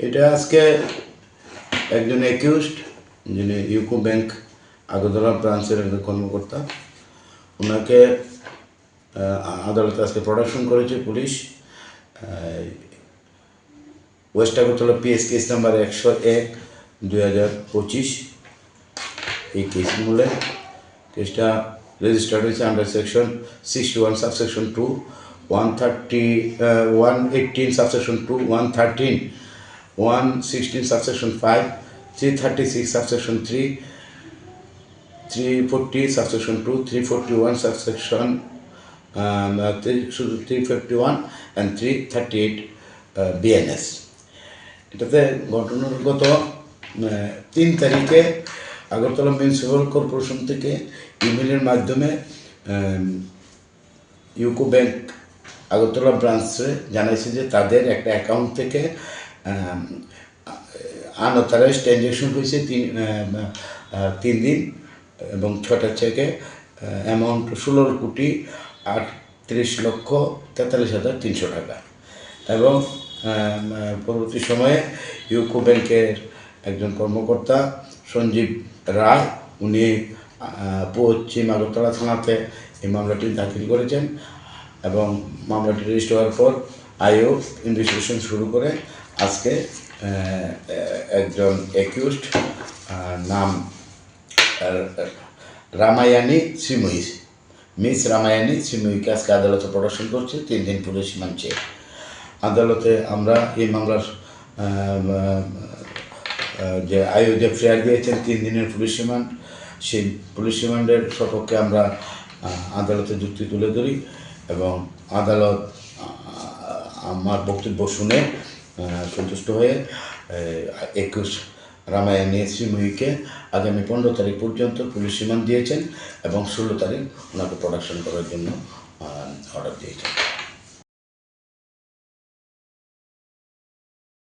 এটা আজকে একজন অ্যাকিউজড যিনি ইউকো ব্যাংক আগরতলা ব্রাঞ্চের একজন কর্মকর্তা। ওনাকে আদালতে আজকে প্রোডাকশন করেছে police. West Agartala PS case number একশো এক, দুই হাজার পঁচিশ। এই কেস মূলে কেসটা রেজিস্টার্ড হয়েছে under section sixty one subsection two one thirty one eighteen subsection two one thirteen one sixteen subsection five three thirty six subsection three three forty subsection two three forty one subsection three fifty one and three thirty eight BNS এটাতে ঘটনাগত তিন তারিখে Agartala municipal corporation থেকে ইমেলের মাধ্যমে UCO bank Agartala ব্রাঞ্চে জানাইছে যে তাদের একটা অ্যাকাউন্ট থেকে আনঅথরাইজ ট্রানজ্যাকশন হয়েছে তিন তিন দিন এবং ছটা চেকে অ্যামাউন্ট ষোলো কোটি আটত্রিশ লক্ষ তেতাল্লিশ হাজার তিনশো টাকা। এবং পরবর্তী সময়ে ইউকো ব্যাংকের একজন কর্মকর্তা সঞ্জীব রায়, উনি পশ্চিম আগরতলা থানাতে এই মামলাটি দাখিল করেছেন এবং মামলাটি রেজিস্টার হওয়ার পর আইও ইনভেস্টিগেশন শুরু করে আজকে একজন অ্যাকিউজড নাম রামায়ানি শ্রীময়ী। মিস রামায়ানি শ্রীময়ীকে আজকে আদালতে প্রদর্শন করছে, তিন দিন পুলিশ মানছে আদালতে আমরা এই মামলার যে আয়ু যে ফেয়ার দিয়েছেন তিন দিনের পুলিশ রিমান্ড। সেই পুলিশ রিমান্ডের সপক্ষে আমরা আদালতে যুক্তি তুলে ধরি এবং আদালত আমার বক্তব্য শুনে সন্তুষ্ট হয়ে একুশ রামায়ণী শ্রীময়ীকে আগামী পনেরো তারিখ পর্যন্ত পুলিশ রিমান্ড দিয়েছেন এবং ষোলো তারিখ ওনাকে প্রোডাকশন করার জন্য অর্ডার দিয়েছেন